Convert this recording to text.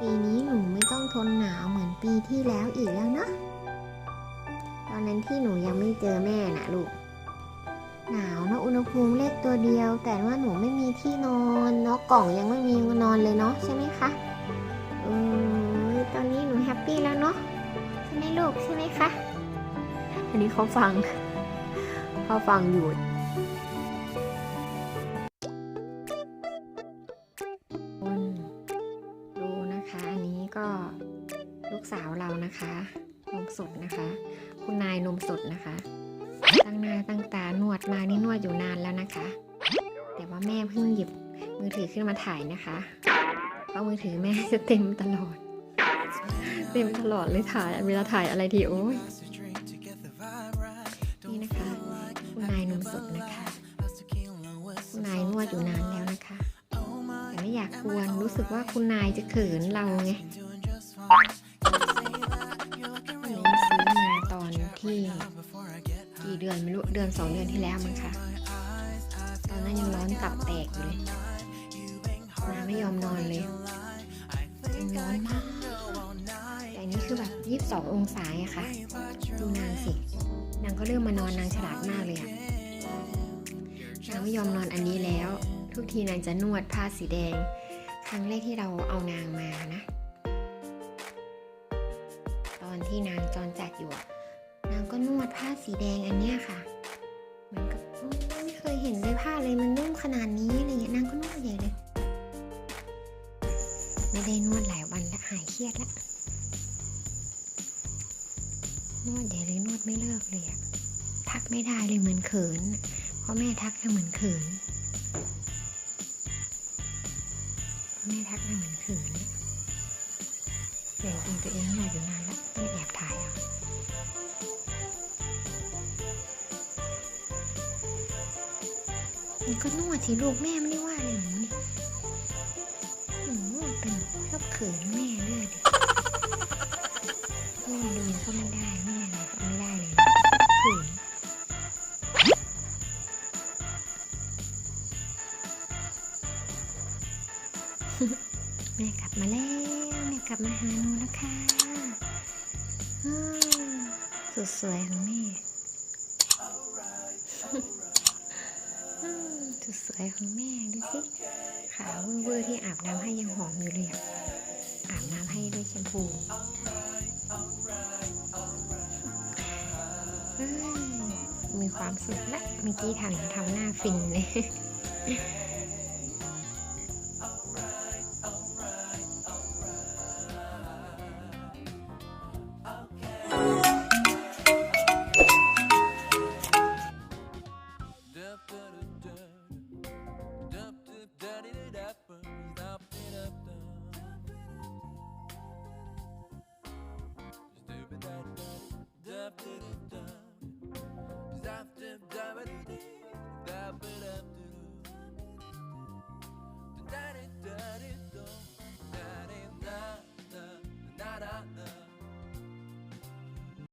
ปีนี้หนูไม่ต้องทนหนาวเหมือนปีที่แล้วอีกแล้วเนอะตอนนั้นที่หนูยังไม่เจอแม่นะลูก หนาวนะอุณหภูมิเลขตัวเดียว แต่ว่าหนูไม่มีที่นอนเนาะกล่องยังไม่มีนอนเลยเนาะใช่ไหมคะเออตอนนี้หนูแฮปปี้แล้วเนาะใช่ไหมลูกใช่ไหมคะ อันนี้เขาฟัง เขาฟังอยู่ ก็ลูกสาวเรานะคะนมสดนะคะ คุณนายนมสดนะคะ ตั้งหน้าตั้งตานวดมานี่นวดอยู่นานแล้วนะคะ แต่ว่าแม่เพิ่งหยิบมือถือขึ้นมาถ่ายนะคะเพราะมือถือแม่จะเต็มตลอด เต็มตลอดเลยถ่ายเวลาถ่ายอะไรทีโอ้ยนี่นะคะ คุณนายนมสดนะคะคุณนายนวดอยู่นานแล้วนะคะแต่ไม่อยากกวนรู้สึกว่าคุณนายจะเขินเราไง ซื้อมาตอนที่ กี่เดือนไม่รู้ เดือนสองเดือนที่แล้วมั้งคะ ตอนนั้นยังร้อนตับแตกอยู่เลยนาไม่ยอมนอนเลยร้อนมากแต่อันนี้คือแบบยี่สิบสององศาอะค่ะ ดูนางสินางก็เริ่มมานอนนางฉลาดมากเลยอะนางไม่ยอมนอนอันนี้แล้ว ทุกทีนางจะนวดผ้าสีแดง ครั้งแรกที่เราเอานางมานะ อนที่นางจรจัดอยู่นางก็นวดผ้าสีแดงอันเนี้ยค่ะเหมือนกับไม่เคยเห็นเลยผ้าอะไรมันนุ่มขนาดนี้อะไรเงี้ยนางก็นวดใหญ่เลย ไม่ได้นวดหลายวันแล้วหายเครียดแล้วนวดใหญ่เลยนวดไม่เลิกเลยอะทักไม่ได้เลยเหมือนเขินเพราะแม่ทักแล้วเหมือนเขินแม่ทักมาเหมือนเขินอะแต่จริงตัวเองนวดอยู่นาน แล้วต้องแอบถ่ายเอามันก็นวดสิลูกแม่ไม่ได้ว่าอะไรหนูนี่หนูนวดเป็นชอบเขินแม่เรื่อยดิแม่ดูก็ไม่ได้แม่อะไรก็ไม่ได้เลยเขินแม่กลับมาแล้ว แม่กลับมาหาหนูแล้วค่ะอ้าว สุดสวยของแม่อ้าวสุดสวยของแม่ดูสิขาวเวอร์ที่อาบน้ำให้ยังหอมอยู่เลยอะอาบน้ำให้ด้วยแชมพูมีความสุขละเมื่อกี้ทำทำหน้าฟินเลย